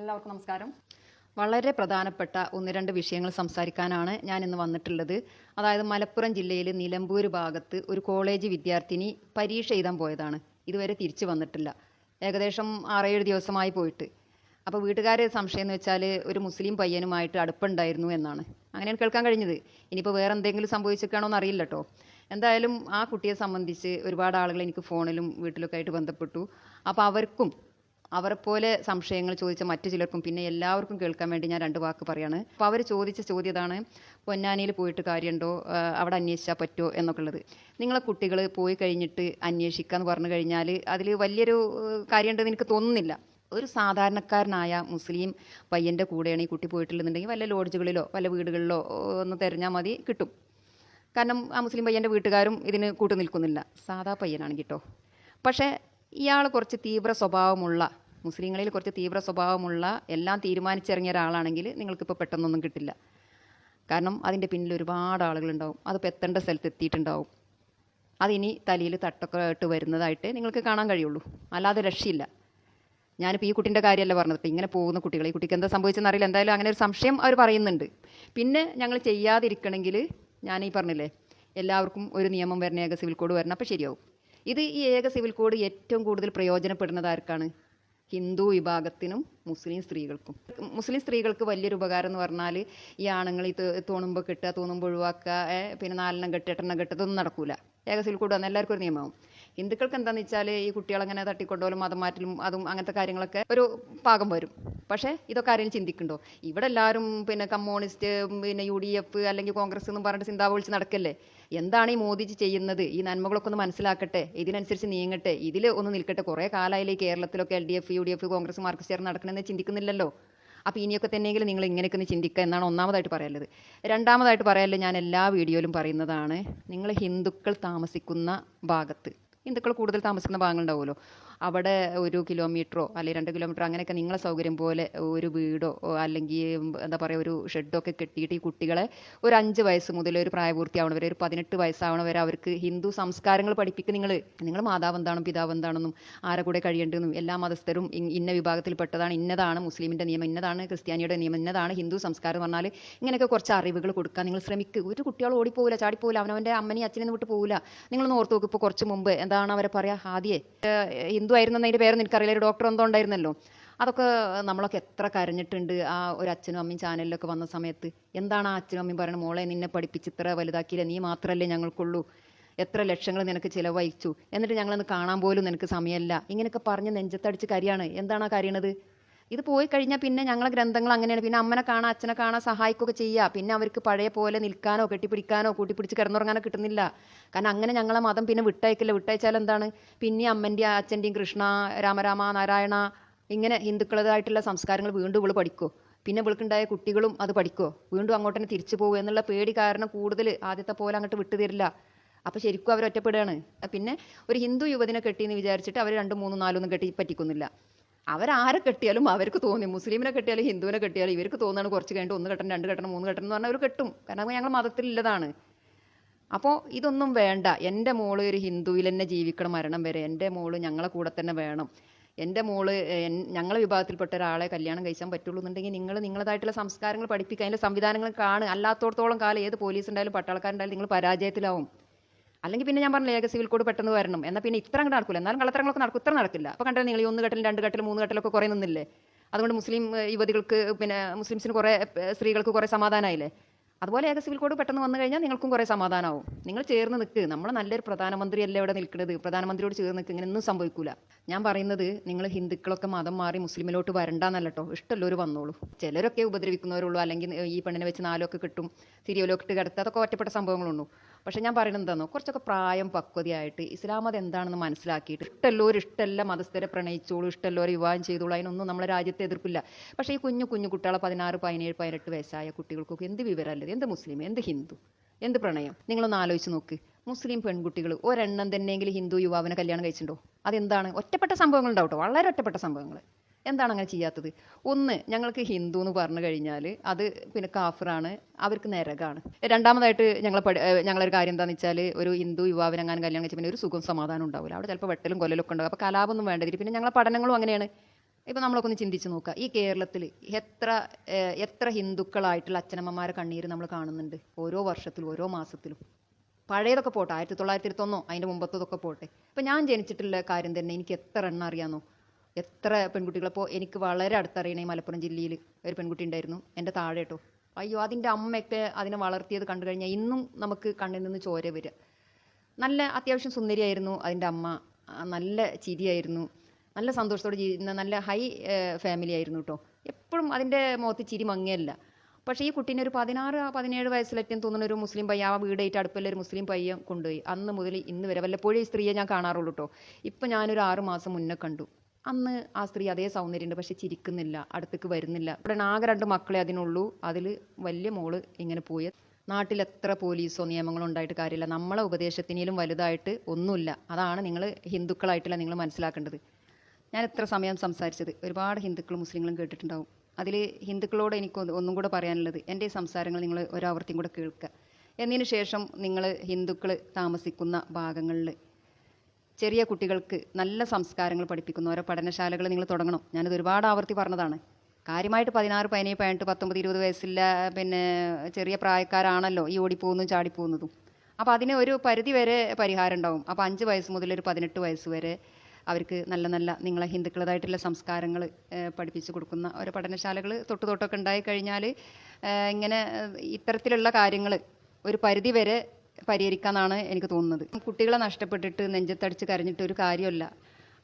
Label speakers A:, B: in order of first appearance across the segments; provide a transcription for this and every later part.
A: എല്ലാവർക്കും നമസ്കാരം. വളരെ പ്രധാനപ്പെട്ട ഒന്ന് രണ്ട് വിഷയങ്ങൾ സംസാരിക്കാനാണ് ഞാൻ ഇന്ന് വന്നിട്ടുള്ളത്. അതായത് മലപ്പുറം ജില്ലയിൽ നിലമ്പൂർ ഭാഗത്ത് ഒരു കോളേജ് വിദ്യാർത്ഥിനി പരീക്ഷ എഴുതാൻ പോയതാണ്. ഇതുവരെ തിരിച്ചു വന്നിട്ടില്ല. ഏകദേശം ആറേഴ് ദിവസമായി പോയിട്ട്. അപ്പോൾ വീട്ടുകാരെ സംശയം എന്ന് വെച്ചാൽ ഒരു മുസ്ലിം പയ്യനുമായിട്ട് അടുപ്പുണ്ടായിരുന്നു എന്നാണ്. അങ്ങനെയാണ് കേൾക്കാൻ കഴിഞ്ഞത്. ഇനിയിപ്പോൾ വേറെ എന്തെങ്കിലും സംഭവിച്ചിട്ടാണോ എന്ന് അറിയില്ല കേട്ടോ എന്തായാലും ആ കുട്ടിയെ സംബന്ധിച്ച് ഒരുപാട് ആളുകൾ എനിക്ക് ഫോണിലും വീട്ടിലൊക്കെ ആയിട്ട് ബന്ധപ്പെട്ടു. അപ്പോൾ അവർക്കും അവരെപ്പോലെ സംശയങ്ങൾ ചോദിച്ച മറ്റു ചിലർക്കും പിന്നെ എല്ലാവർക്കും കേൾക്കാൻ വേണ്ടി ഞാൻ രണ്ട് വാക്ക് പറയാണ്. അപ്പോൾ അവർ ചോദിച്ച ചോദ്യം ഇതാണ് പൊന്നാനിയിൽ പോയിട്ട് കാര്യമുണ്ടോ? അവിടെ അന്വേഷിച്ചാൽ പറ്റുമോ എന്നൊക്കെ ഉള്ളത്. നിങ്ങളെ കുട്ടികൾ പോയി കഴിഞ്ഞിട്ട് അന്വേഷിക്കുക എന്ന് പറഞ്ഞു കഴിഞ്ഞാൽ അതിൽ വലിയൊരു കാര്യമുണ്ടെന്ന് എനിക്ക് തോന്നുന്നില്ല. ഒരു സാധാരണക്കാരനായ മുസ്ലിം പയ്യന്റെ കൂടെയാണ് ഈ കുട്ടി പോയിട്ടുള്ളതെന്നുണ്ടെങ്കിൽ വല്ല ലോഡ്ജുകളിലോ വല്ല വീടുകളിലോ ഒന്ന് തിരഞ്ഞാൽ മതി കിട്ടും. കാരണം ആ മുസ്ലിം പയ്യന്റെ വീട്ടുകാരും ഇതിന് കൂട്ടു നിൽക്കുന്നില്ല. സാധാ പയ്യനാണ് കേട്ടോ. പക്ഷേ ഇയാൾ കുറച്ച് തീവ്ര സ്വഭാവമുള്ള മുസ്ലിങ്ങളിൽ കുറച്ച് തീവ്ര സ്വഭാവമുള്ള എല്ലാം തീരുമാനിച്ചിറങ്ങിയ ഒരാളാണെങ്കിൽ നിങ്ങൾക്കിപ്പോൾ പെട്ടെന്നൊന്നും കിട്ടില്ല. കാരണം അതിന്റെ പിന്നിൽ ഒരുപാട് ആളുകളുണ്ടാവും. അതിപ്പോൾ എത്തേണ്ട സ്ഥലത്ത് എത്തിയിട്ടുണ്ടാവും. അതിനി തലയിൽ തട്ടൊക്കെ ആയിട്ട് വരുന്നതായിട്ട് നിങ്ങൾക്ക് കാണാൻ കഴിയുള്ളൂ. അല്ലാതെ രക്ഷയില്ല. ഞാനിപ്പോൾ ഈ കുട്ടീന്റെ കാര്യമല്ല പറഞ്ഞത്. ഇപ്പം ഇങ്ങനെ പോകുന്ന കുട്ടികൾ ഈ കുട്ടിക്ക് എന്താ സംഭവിച്ചെന്ന് അറിയില്ല. എന്തായാലും അങ്ങനെ ഒരു സംശയം അവർ പറയുന്നുണ്ട്. പിന്നെ ഞങ്ങൾ ചെയ്യാതിരിക്കണമെങ്കിൽ ഞാൻ ഈ പറഞ്ഞില്ലേ എല്ലാവർക്കും ഒരു നിയമം വരണ ഏക സിവിൽ കോഡ് വരണം. അപ്പോൾ ശരിയാവും. ഇത് ഈ ഏക സിവിൽ കോഡ് ഏറ്റവും കൂടുതൽ പ്രയോജനപ്പെടുന്നത് ആർക്കാണ്? ഹിന്ദു വിഭാഗത്തിനും മുസ്ലിം സ്ത്രീകൾക്കും. മുസ്ലിം സ്ത്രീകൾക്ക് വലിയൊരു ഉപകാരം എന്ന് പറഞ്ഞാൽ ഈ ആണുങ്ങൾ ഈ തോണുമ്പോൾ കെട്ടുക തോന്നുമ്പോൾ ഒഴിവാക്കുക പിന്നെ നാലെണ്ണം കെട്ട് എട്ടെണ്ണം കെട്ട് ഇതൊന്നും നടക്കൂല. ഏകസിൽ കൂടുക എല്ലാവർക്കും ഒരു നിയമമാവും. ഹിന്ദുക്കൾക്ക് എന്താന്ന് വെച്ചാൽ ഈ കുട്ടികളങ്ങനെ തട്ടിക്കൊണ്ടുപോലും മതം മാറ്റലും അതും അങ്ങനത്തെ കാര്യങ്ങളൊക്കെ ഒരു പാകം വരും. പക്ഷേ ഇതൊക്കെ ആരെങ്കിലും ചിന്തിക്കുന്നുണ്ടോ? ഇവിടെ എല്ലാവരും പിന്നെ കമ്മ്യൂണിസ്റ്റ് പിന്നെ യു ഡി എഫ് അല്ലെങ്കിൽ കോൺഗ്രസ് എന്ന് പറഞ്ഞിട്ട് ചിന്താ വിളിച്ച് നടക്കല്ലേ? എന്താണ് ഈ മോദിജി ചെയ്യുന്നത്? ഈ നന്മകളൊക്കെ ഒന്ന് മനസ്സിലാക്കട്ടെ ഇതിനനുസരിച്ച് നീങ്ങട്ടെ ഇതിൽ ഒന്ന് നിൽക്കട്ടെ. കുറേ കാലമായില്ലേ കേരളത്തിലൊക്കെ L D F U D F Congress Marx ചേർന്ന് നടക്കണമെന്ന് ചിന്തിക്കുന്നില്ലല്ലോ? അപ്പോൾ ഇനിയൊക്കെ തന്നെയെങ്കിലും നിങ്ങൾ ഇങ്ങനെയൊക്കെ ഒന്ന് ചിന്തിക്കുക എന്നാണ് ഒന്നാമതായിട്ട് പറയാനുള്ളത്. രണ്ടാമതായിട്ട് പറയാനുള്ളത് ഞാൻ എല്ലാ വീഡിയോയിലും പറയുന്നതാണ് നിങ്ങൾ ഹിന്ദുക്കൾ താമസിക്കുന്ന ഭാഗത്ത് ഹിന്ദുക്കൾ കൂടുതൽ താമസിക്കുന്ന ഭാഗങ്ങളുണ്ടാവുമല്ലോ. അവിടെ ഒരു കിലോമീറ്ററോ അല്ലെങ്കിൽ രണ്ട് കിലോമീറ്റർ അങ്ങനെയൊക്കെ നിങ്ങളെ സൗകര്യം പോലെ ഒരു വീടോ അല്ലെങ്കിൽ എന്താ പറയുക ഒരു ഷെഡോ ഒക്കെ കെട്ടിയിട്ട് ഈ കുട്ടികളെ ഒരു അഞ്ച് വയസ്സ് മുതൽ ഒരു പ്രായപൂർത്തിയാവണ വരെ ഒരു പതിനെട്ട് വയസ്സാവണ വരെ അവർക്ക് ഹിന്ദു സംസ്കാരങ്ങൾ പഠിപ്പിക്കുക നിങ്ങൾ നിങ്ങൾ മാതാവ് എന്താണും പിതാവ് എന്താണെന്നും ആരെ കൂടെ കഴിയേണ്ടതെന്നും എല്ലാ മതസ്ഥരും ഇന്ന വിഭാഗത്തിൽപ്പെട്ടതാണ് ഇന്നതാണ് മുസ്ലിമിന്റെ നിയമം ഇന്നതാണ് ക്രിസ്ത്യാനിയുടെ നിയമം ഇന്നതാണ് ഹിന്ദു സംസ്കാരം പറഞ്ഞാൽ ഇങ്ങനെയൊക്കെ കുറച്ച് അറിവുകൾ കൊടുക്കുക നിങ്ങൾ ശ്രമിക്കുക ഒരു കുട്ടികൾ ഓടിപ്പോവില്ല ചാടിപ്പോവില്ല അവനവന്റെ അമ്മനെയും അച്ഛനെയും വിട്ട് പോവില്ല നിങ്ങളൊന്ന് ഓർത്ത് നോക്കും ഇപ്പോൾ കുറച്ച് മുമ്പ് എന്താണ് അവരെ പറയുക ആദ്യേ ഏഹ് അതിന്റെ പേരൊന്നും എനിക്കറിയില്ല. ഒരു ഡോക്ടർ എന്തോ ഉണ്ടായിരുന്നല്ലോ. അതൊക്കെ നമ്മളൊക്കെ എത്ര കരഞ്ഞിട്ടുണ്ട് ആ ഒരു അച്ഛനും അമ്മയും ചാനലിലൊക്കെ വന്ന സമയത്ത്. എന്താണ് ആ അച്ഛനും അമ്മയും പറയുന്നത് മോളെ നിന്നെ പഠിപ്പിച്ച് ഇത്ര വലുതാക്കിയില്ല? നീ മാത്രമല്ലേ ഞങ്ങൾക്കുള്ളൂ. എത്ര ലക്ഷങ്ങൾ നിനക്ക് ചിലവഴിച്ചു? എന്നിട്ട് ഞങ്ങളൊന്ന് കാണാൻ പോലും നിനക്ക് സമയമല്ല. ഇങ്ങനെയൊക്കെ പറഞ്ഞ് നെഞ്ചത്തടിച്ച് കരിയാണ്. എന്താണ് ആ കരയണത്? ഇത് പോയി കഴിഞ്ഞാൽ പിന്നെ ഞങ്ങളെ ഗ്രന്ഥങ്ങൾ അങ്ങനെയാണ്. പിന്നെ അമ്മനെ കാണാൻ അച്ഛനെ കാണാൻ സഹായിക്കുകയൊക്കെ ചെയ്യുക പിന്നെ അവർക്ക് പഴയ പോലെ നിൽക്കാനോ കെട്ടിപ്പിടിക്കാനോ കൂട്ടിപ്പിടിച്ച് കിടന്നുറങ്ങാനോ കിട്ടുന്നില്ല. കാരണം അങ്ങനെ ഞങ്ങളെ മതം പിന്നെ വിട്ടയക്കില്ല. വിട്ടയച്ചാൽ എന്താണ്? പിന്നെ അമ്മന്റെയും അച്ഛന്റെയും കൃഷ്ണ രാമരാമ നാരായണ ഇങ്ങനെ ഹിന്ദുക്കളതായിട്ടുള്ള സംസ്കാരങ്ങൾ വീണ്ടും ഇവൾ പഠിക്കുമോ പിന്നെ ഇവൾക്കുണ്ടായ കുട്ടികളും അത് പഠിക്കുമോ വീണ്ടും അങ്ങോട്ട് തന്നെ തിരിച്ചു പോകും എന്നുള്ള പേടി കാരണം കൂടുതൽ ആദ്യത്തെ പോലെ അങ്ങോട്ട് വിട്ടുതരില്ല അപ്പോൾ ശരിക്കും അവർ ഒറ്റപ്പെടുകയാണ്. പിന്നെ ഒരു ഹിന്ദു യുവതിനെ കെട്ടിയെന്ന് വിചാരിച്ചിട്ട് അവർ രണ്ട് മൂന്ന് നാലൊന്നും കെട്ടി പറ്റിക്കുന്നില്ല. അവരാരെ കെട്ടിയാലും അവർക്ക് തോന്നി. മുസ്ലിമിനെ കെട്ടിയാലും ഹിന്ദുവിനെ കെട്ടിയാലും ഇവർക്ക് തോന്നുകയാണ് കുറച്ച് കഴിഞ്ഞിട്ട് ഒന്ന് കെട്ടണം രണ്ട് കെട്ടണം മൂന്ന് കെട്ടണം എന്ന് പറഞ്ഞാൽ അവർ കെട്ടും. കാരണം ഞങ്ങൾ മതത്തിലുള്ളതാണ് അപ്പോൾ ഇതൊന്നും വേണ്ട. എന്റെ മോൾ ഒരു ഹിന്ദുവിൽ തന്നെ ജീവിക്കണം മരണം വരെ. എന്റെ മോൾ ഞങ്ങളെ കൂടെ തന്നെ വേണം. എന്റെ മോൾ ഞങ്ങളെ വിഭാഗത്തിൽപ്പെട്ട ഒരാളെ കല്യാണം കഴിക്കാൻ പറ്റുള്ളൂ എന്നുണ്ടെങ്കിൽ നിങ്ങൾ നിങ്ങളതായിട്ടുള്ള സംസ്കാരങ്ങൾ പഠിപ്പിക്കുക അതിന്റെ സംവിധാനങ്ങൾ കാണുക. അല്ലാത്തോടത്തോളം കാലം ഏത് പോലീസ് ഉണ്ടായാലും പട്ടാളക്കാരുണ്ടായാലും നിങ്ങൾ പരാജയത്തിലാവും. അല്ലെങ്കിൽ പിന്നെ ഞാൻ പറഞ്ഞ ഏക സിവിൽ കോഡ് പെട്ടെന്ന് വരണം. എന്നാൽ പിന്നെ ഇത്ര അങ്ങ് നടക്കില്ല എന്നാലും കള്ളത്തരങ്ങളൊക്കെ നടക്കും. ഇത്ര നടക്കില്ല. അപ്പോൾ കണ്ടാൽ നിങ്ങൾ ഈ ഒന്ന് കെട്ടലും രണ്ട് കെട്ടലും മൂന്ന് കെട്ടലൊക്കെ കുറേ നിന്നില്ലേ? അതുകൊണ്ട് മുസ്ലിം യുവതികൾക്ക് പിന്നെ മുസ്ലിംസിന് കുറേ സ്ത്രീകൾക്ക് കുറേ സമാധാനമായില്ലേ അതുപോലെ ഏക സിവിൽ കോഡ് പെട്ടെന്ന് വന്നു കഴിഞ്ഞാൽ നിങ്ങൾക്കും കുറേ സമാധാനമാവും. നിങ്ങൾ ചേർന്ന് നിൽക്ക്. നമ്മൾ നല്ലൊരു പ്രധാനമന്ത്രിയല്ലേ ഇവിടെ നിൽക്കുന്നത്? പ്രധാനമന്ത്രിയോട് ചേർന്ന് നിൽക്കുക ഇങ്ങനെയൊന്നും സംഭവിക്കൂല. ഞാൻ പറയുന്നത് നിങ്ങൾ ഹിന്ദുക്കളൊക്കെ മതം മാറി മുസ്ലിമിലോട്ട് വരണ്ടെന്നല്ല കേട്ടോ ഇഷ്ടമുള്ളവർ വന്നോളൂ. ചിലരൊക്കെ ഉപദ്രവിക്കുന്നവരുള്ളൂ. അല്ലെങ്കിൽ ഈ പെണ്ണിനെ വെച്ച് നാലൊക്കെ കിട്ടും തിരിയലൊക്കെ ഇട്ട് കിടത്തുക അതൊക്കെ ഒറ്റപ്പെട്ട സംഭവങ്ങളുള്ളൂ. പക്ഷേ ഞാൻ പറയുന്നത് എന്താണോ കുറച്ചൊക്കെ പ്രായം പക്വതയായിട്ട് ഇസ്ലാം മതം എന്താണെന്ന് മനസ്സിലാക്കിയിട്ട് ഇഷ്ടമുള്ളവർ ഇഷ്ടമല്ല മതസ്ഥരെ പ്രണയിച്ചോളൂ ഇഷ്ടമല്ലോ വിവാഹം ചെയ്തോളൂ. അതിനൊന്നും നമ്മളെ രാജ്യത്തെ എതിർപ്പില്ല. പക്ഷേ ഈ കുഞ്ഞു കുഞ്ഞു കുട്ടികളെ പതിനാറ് പതിനേഴ് പതിനെട്ട് വയസ്സായ കുട്ടികൾക്കൊക്കെ എന്ത് വിവരമല്ലത് എന്ത് മുസ്ലിം? എന്ത് ഹിന്ദു? എന്ത് പ്രണയം? നിങ്ങളൊന്ന് ആലോചിച്ച് നോക്ക്. മുസ്ലിം പെൺകുട്ടികൾ ഒരെണ്ണം തന്നെയെങ്കിലും ഹിന്ദു യുവാവിനെ കല്യാണം കഴിച്ചിട്ടുണ്ടോ? അതെന്താണ്? ഒറ്റപ്പെട്ട സംഭവങ്ങൾ ഉണ്ടാവും വളരെ ഒറ്റപ്പെട്ട സംഭവങ്ങൾ എന്താണ് അങ്ങനെ ചെയ്യാത്തത്? ഒന്ന് ഞങ്ങൾക്ക് ഹിന്ദു എന്ന് പറഞ്ഞു കഴിഞ്ഞാൽ അത് പിന്നെ കാഫറാണ് അവർക്ക് നരകാണ്. രണ്ടാമതായിട്ട് ഞങ്ങൾ പഠി ഞങ്ങളൊരു കാര്യം എന്താണെന്ന് വെച്ചാൽ ഒരു ഹിന്ദു യുവാവിനെ അങ്ങനെ കല്യാണം കഴിച്ചാൽ പിന്നെ ഒരു സുഖം സമാധാനം ഉണ്ടാവില്ല. അവിടെ ചിലപ്പോൾ വെട്ടലും കൊല്ലലൊക്കെ ഉണ്ടാവും. അപ്പോൾ കലാപൊന്നും വേണ്ടതില്ല പിന്നെ ഞങ്ങളെ പഠനങ്ങളും അങ്ങനെയാണ്. ഇപ്പം നമ്മളൊക്കെ ഒന്ന് ചിന്തിച്ച് നോക്കുക. ഈ കേരളത്തിൽ എത്ര എത്ര ഹിന്ദുക്കളായിട്ടുള്ള അച്ഛനമ്മമാരെ കണ്ണീര് നമ്മൾ കാണുന്നുണ്ട്? ഓരോ വർഷത്തിലും ഓരോ മാസത്തിലും. പഴയതൊക്കെ പോട്ടെ. ആയിരത്തി തൊള്ളായിരത്തി ഇരുപത്തൊന്നോ അതിന്റെ മുമ്പത്തതൊക്കെ പോട്ടെ. ഇപ്പം ഞാൻ ജനിച്ചിട്ടുള്ള കാര്യം തന്നെ എനിക്ക് എത്ര എണ്ണം അറിയാമെന്നോ എത്ര പെൺകുട്ടികൾ ഇപ്പോൾ എനിക്ക് വളരെ അടുത്തറിയണ മലപ്പുറം ജില്ലയിൽ ഒരു പെൺകുട്ടി ഉണ്ടായിരുന്നു. എന്റെ താഴെ കേട്ടോ. അയ്യോ അതിന്റെ അമ്മയൊക്കെ അതിനെ വളർത്തിയത് കണ്ടു കഴിഞ്ഞാൽ ഇന്നും നമുക്ക് കണ്ണിൽ നിന്ന് ചോര വരിക. നല്ല അത്യാവശ്യം സുന്ദരിയായിരുന്നു അതിന്റെ അമ്മ. നല്ല ചിരിയായിരുന്നു. നല്ല സന്തോഷത്തോടെ ജീവിക്കുന്ന നല്ല ഹൈ ഫാമിലി ആയിരുന്നു കേട്ടോ എപ്പോഴും അതിന്റെ മുഖത്ത് ചിരി മങ്ങിയല്ല. പക്ഷേ ഈ കുട്ടീനെ ഒരു പതിനാറ് പതിനേഴ് വയസ്സിലേറ്റം തോന്നുന്ന ഒരു മുസ്ലിം പയ്യ ആ വീടായിട്ട് അടുപ്പിൽ ഒരു മുസ്ലിം പയ്യ കൊണ്ടുപോയി. അന്ന് മുതൽ ഇന്ന് വരെ വല്ലപ്പോഴും ഈ സ്ത്രീയെ ഞാൻ കാണാറുള്ളൂ കേട്ടോ ഇപ്പം ഞാനൊരു ആറ് മാസം മുന്നേ കണ്ടു. അന്ന് ആ സ്ത്രീ അതേ സൗന്ദര്യമുണ്ട് പക്ഷെ ചിരിക്കുന്നില്ല അടുത്തേക്ക് വരുന്നില്ല. ഇവിടെ ആകെ രണ്ട് മക്കളെ അതിനുള്ളൂ. അതിൽ വലിയ മോൾ ഇങ്ങനെ പോയി. നാട്ടിൽ എത്ര പോലീസോ നിയമങ്ങളോ ഉണ്ടായിട്ട് കാര്യമില്ല. നമ്മളെ ഉപദേശത്തിനേലും വലുതായിട്ട് ഒന്നുമില്ല. അതാണ് നിങ്ങൾ ഹിന്ദുക്കളായിട്ടില്ല നിങ്ങൾ മനസ്സിലാക്കേണ്ടത്. ഞാൻ എത്ര സമയം സംസാരിച്ചത്? ഒരുപാട് ഹിന്ദുക്കളും മുസ്ലിങ്ങളും കേട്ടിട്ടുണ്ടാവും. അതിൽ ഹിന്ദുക്കളോട് എനിക്ക് ഒന്നും കൂടെ പറയാനുള്ളത് എന്റെ സംസാരങ്ങൾ നിങ്ങൾ ഒരാവർത്തിയും കൂടെ കേൾക്കുക. എന്നതിന് ശേഷം നിങ്ങൾ ഹിന്ദുക്കൾ താമസിക്കുന്ന ഭാഗങ്ങളിൽ ചെറിയ കുട്ടികൾക്ക് നല്ല സംസ്കാരങ്ങൾ പഠിപ്പിക്കുന്ന. ഓരോ പഠനശാലകൾ നിങ്ങൾ തുടങ്ങണം. ഞാനത് ഒരുപാട് ആവർത്തി പറഞ്ഞതാണ്. കാര്യമായിട്ട് പതിനാറ് പതിനേഴ് പതിനെട്ട് പത്തൊമ്പത് ഇരുപത് വയസ്സില്ല പിന്നെ ചെറിയ പ്രായക്കാരാണല്ലോ ഈ ഓടിപ്പോകുന്നതും ചാടിപ്പോകുന്നതും. അപ്പോൾ അതിന് ഒരു പരിധി വരെ പരിഹാരം ഉണ്ടാവും. അപ്പോൾ അഞ്ച് വയസ്സ് മുതൽ ഒരു പതിനെട്ട് വയസ്സ് വരെ അവർക്ക് നല്ല നല്ല നിങ്ങളെ ഹിന്ദുക്കളതായിട്ടുള്ള സംസ്കാരങ്ങൾ പഠിപ്പിച്ചു കൊടുക്കുന്ന ഓരോ പഠനശാലകൾ തൊട്ട് തൊട്ടൊക്കെ ഉണ്ടായി കഴിഞ്ഞാൽ ഇങ്ങനെ ഇത്തരത്തിലുള്ള കാര്യങ്ങൾ ഒരു പരിധി വരെ പരിഹരിക്കാന്നാണ് എനിക്ക് തോന്നുന്നത്. കുട്ടികളെ നഷ്ടപ്പെട്ടിട്ട് നെഞ്ചത്തടിച്ച് കരഞ്ഞിട്ട് ഒരു കാര്യമല്ല.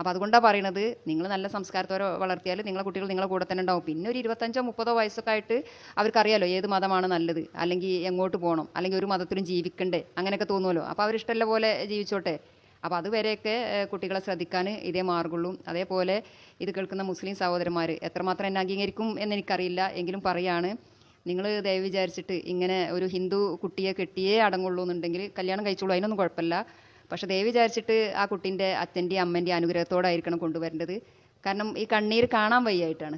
A: അപ്പോൾ അതുകൊണ്ടാണ് പറയണത് നിങ്ങൾ നല്ല സംസ്കാരത്തോടെ വളർത്തിയാൽ നിങ്ങളെ കുട്ടികൾ നിങ്ങളെ കൂടെ തന്നെ ഉണ്ടാവും. പിന്നെ ഒരു ഇരുപത്തഞ്ചോ മുപ്പതോ വയസ്സൊക്കെ ആയിട്ട് അവർക്കറിയാലോ ഏത് മതമാണ് നല്ലത്. അല്ലെങ്കിൽ എങ്ങോട്ട് പോകണം. അല്ലെങ്കിൽ ഒരു മതത്തിലും ജീവിക്കണ്ടേ. അങ്ങനെയൊക്കെ തോന്നുമല്ലോ. അപ്പോൾ അവരിഷ്ടമല്ല പോലെ ജീവിച്ചോട്ടെ. അപ്പോൾ അതുവരെയൊക്കെ കുട്ടികളെ ശ്രദ്ധിക്കാൻ ഇതേ മാർഗുള്ളൂ അതേപോലെ ഇത് കേൾക്കുന്ന മുസ്ലിം സഹോദരന്മാർ എത്രമാത്രം എന്നെ അംഗീകരിക്കും എന്ന് എനിക്കറിയില്ല എങ്കിലും പറയാണ് നിങ്ങൾ ദയവ് വിചാരിച്ചിട്ട് ഇങ്ങനെ ഒരു ഹിന്ദു കുട്ടിയെ കെട്ടിയേ അടങ്ങുള്ളൂ എന്നുണ്ടെങ്കിൽ കല്യാണം കഴിച്ചോളൂ അതിനൊന്നും കുഴപ്പമില്ല. പക്ഷേ ദയവ് വിചാരിച്ചിട്ട് ആ കുട്ടീന്റെ അച്ഛന്റെയും അമ്മന്റെയും അനുഗ്രഹത്തോടായിരിക്കണം കൊണ്ടുവരേണ്ടത്. കാരണം ഈ കണ്ണീർ കാണാൻ വയ്യായിട്ടാണ്.